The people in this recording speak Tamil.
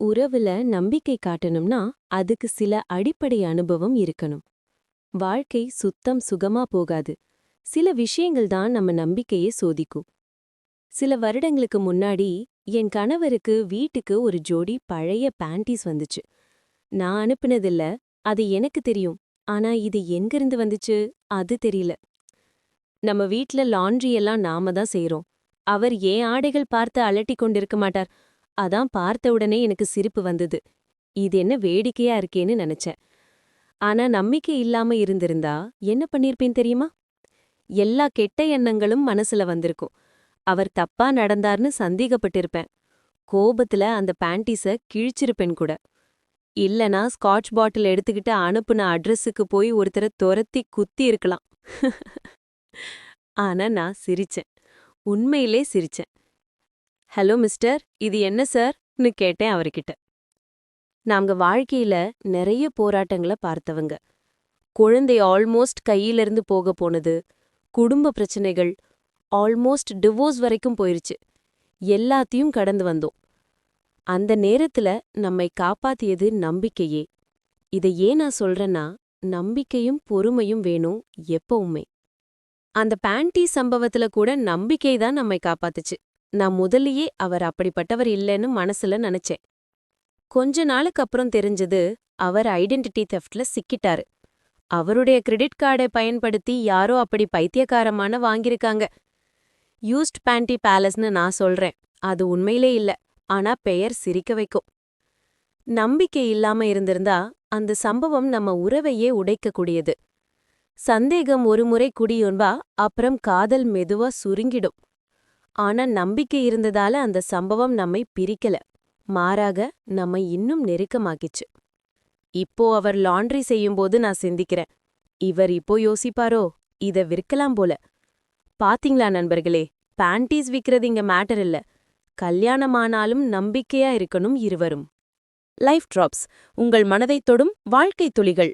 உறவுல நம்பிக்கை காட்டணும்னா அதுக்கு சில அடிப்படை அனுபவம் இருக்கணும். வாழ்க்கை சுத்தம் சுகமா போகாது. சில விஷயங்கள் தான் நம்ம நம்பிக்கையை சோதிக்கும். சில வருடங்களுக்கு முன்னாடி என் கணவருக்கு வீட்டுக்கு ஒரு ஜோடி பழைய பேண்டீஸ் வந்துச்சு. நான் அனுப்புனதில்ல அது எனக்கு தெரியும். ஆனா இது எங்கிருந்து வந்துச்சு? அது தெரியல. நம்ம வீட்ல லாண்ட்ரி எல்லாம் நாம தான் செய்றோம். அவர் ஏன் ஆடைகள் பார்த்து அலட்டிக் கொண்டிருக்க மாட்டார்? அதான் பார்த்த உடனே எனக்கு சிரிப்பு வந்தது. இது என்ன வேடிக்கையா இருக்கேன்னு நினைச்சேன். ஆனா நம்பிக்கை இல்லாம இருந்திருந்தா என்ன பண்ணிருப்பேன் தெரியுமா? எல்லா கெட்ட எண்ணங்களும் மனசுல வந்திருக்கும். அவர் தப்பா நடந்தார்னு சந்தேகப்பட்டிருப்பேன். கோபத்துல அந்த பேண்டீஸ கிழிச்சிருப்பேன் கூட. இல்லனா ஸ்காட்ச் பாட்டில் எடுத்துக்கிட்டு அனுப்புன அட்ரஸுக்கு போய் ஒருத்தரை துரத்தி குத்தி இருக்கலாம். ஆனா நான் சிரிச்சேன். உண்மையிலே சிரிச்சேன். ஹலோ மிஸ்டர் இது என்ன சார்னு கேட்டேன் அவர்கிட்ட. நாங்க வாழ்க்கையில நிறைய போராட்டங்கள பார்த்தவங்க. குழந்தை ஆல்மோஸ்ட் கையிலிருந்து போக போனது. குடும்ப பிரச்சனைகள் ஆல்மோஸ்ட் டிவோர்ஸ் வரைக்கும் போயிருச்சு. எல்லாத்தையும் கடந்து வந்தோம். அந்த நேரத்துல நம்மை காப்பாத்தியது நம்பிக்கையே. இதை ஏன் நான் சொல்றேன்னா நம்பிக்கையும் பொறுமையும் வேணும் எப்பவுமே. அந்த பேண்டி சம்பவத்துல கூட நம்பிக்கை தான் நம்மை காப்பாத்துச்சு. நான் முதல்லயே அவர் அப்படிப்பட்டவர் இல்லைன்னு மனசுல நினைச்சேன். கொஞ்ச நாளுக்கு அப்புறம் தெரிஞ்சது அவர் ஐடென்டிட்டி தெஃப்ட்ல சிக்கிட்டாரு. அவருடைய கிரெடிட் கார்டை பயன்படுத்தி யாரோ அப்படி பைத்தியக்காரமான வாங்கியிருக்காங்க. யூஸ்ட் பேண்டி பேலஸ்னு நான் சொல்றேன் அது உண்மையிலே இல்ல ஆனா பெயர் சிரிக்க வைக்கும். நம்பிக்கை இல்லாம இருந்திருந்தா அந்த சம்பவம் நம்ம உறவையே உடைக்கக்கூடியது. சந்தேகம் ஒருமுறை குடியொன்பா அப்புறம் காதல் மெதுவா சுருங்கிடும். ஆனா நம்பிக்கை இருந்ததால அந்த சம்பவம் நம்மை பிரிக்கல. மாறாக நம்மை இன்னும் நெருக்கமாக்கிச்சு. இப்போ அவர் லாண்ட்ரி செய்யும்போது நான் சிந்திக்கிறேன். இவர் இப்போ யோசிப்பாரோ? இத விற்கலாம் போல. பாத்தீங்களா நண்பர்களே பேண்டீஸ் விற்கிறது இங்க மேட்டர் இல்ல. கல்யாணமானாலும் நம்பிக்கையா இருக்கணும் இருவரும். லைஃப் டிராப்ஸ் உங்கள் மனதைத் தொடும் வாழ்க்கை துளிகள்.